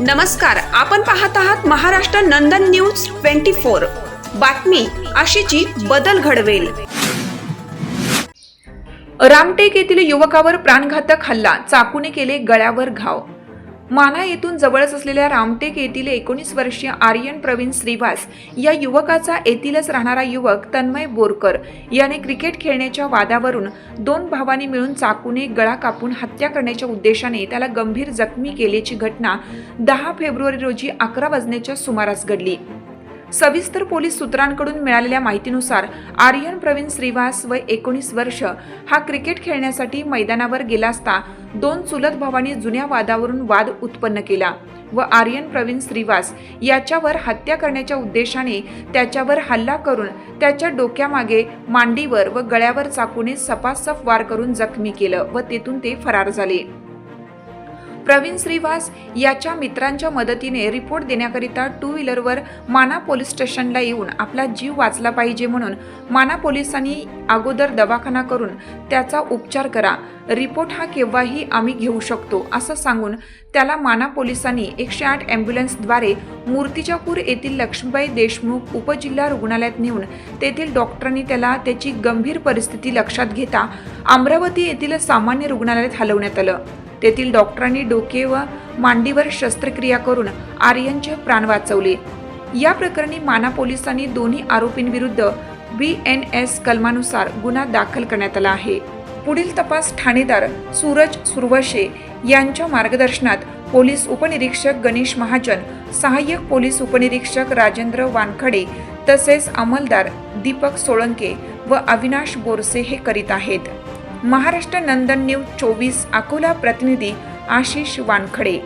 नमस्कार आपण पाहत आहात Maharashtra Nandan news twenty four. बातमी अशीची बदल घडवेल. रामटेक येथील युवकावर प्राणघातक हल्ला चाकूने केले गळ्यावर घाव. माना येथून जवळच असलेल्या रामटेक येथील एकोणीस वर्षीय आर्यन प्रवीण श्रीवास या युवकाचा येथीलच राहणारा युवक तन्मय बोरकर याने क्रिकेट खेळण्याच्या वादावरून दोन भावांनी मिळून चाकूने गळा कापून हत्या करण्याच्या उद्देशाने त्याला गंभीर जखमी केल्याची घटना दहा फेब्रुवारी रोजी अकरा वाजण्याच्या सुमारास घडली. सविस्तर पोलीस सूत्रांकडून मिळालेल्या माहितीनुसार आर्यन प्रवीण श्रीवास वय एकोणीस वर्ष हा क्रिकेट खेळण्यासाठी मैदानावर गेला असता दोन चुलत भावांनी जुन्या वादावरून वाद उत्पन्न केला व आर्यन प्रवीण श्रीवास याच्यावर हत्या करण्याच्या उद्देशाने त्याच्यावर हल्ला करून त्याच्या डोक्यामागे मांडीवर व गळ्यावर चाकूने सपासप वार करून जखमी केलं व तेथून ते फरार झाले. प्रवीण श्रीवास याच्या मित्रांच्या मदतीने रिपोर्ट देण्याकरिता टू व्हीलरवर माना पोलीस स्टेशनला येऊन आपला जीव वाचला पाहिजे म्हणून माना पोलिसांनी अगोदर दवाखाना करून त्याचा उपचार करा. रिपोर्ट हा केव्हाही आम्ही घेऊ शकतो असं सांगून त्याला माना पोलिसांनी एकशे आठ ॲम्ब्युलन्सद्वारे मूर्तिजापूर येथील लक्ष्मीबाई देशमुख उपजिल्हा रुग्णालयात नेऊन तेथील डॉक्टरांनी त्याला त्याची गंभीर परिस्थिती लक्षात घेता अमरावती येथील सामान्य रुग्णालयात हलवण्यात आलं. तेथील डॉक्टरांनी डोके व मांडीवर शस्त्रक्रिया करून आर्यनचे प्राण वाचवले. या प्रकरणी माना पोलिसांनी दोन्ही आरोपींविरुद्ध बी एन एस कलमानुसार गुन्हा दाखल करण्यात आला आहे. पुढील तपास ठाणेदार सूरज सुरवशे यांच्या मार्गदर्शनात पोलीस उपनिरीक्षक गणेश महाजन सहाय्यक पोलीस उपनिरीक्षक राजेंद्र वानखडे तसेच अंमलदार दीपक सोळंके व अविनाश बोरसे हे करीत आहेत. महाराष्ट्र नंदन न्यूज चोवीस अकोला प्रतिनिधी आशिष वानखडे.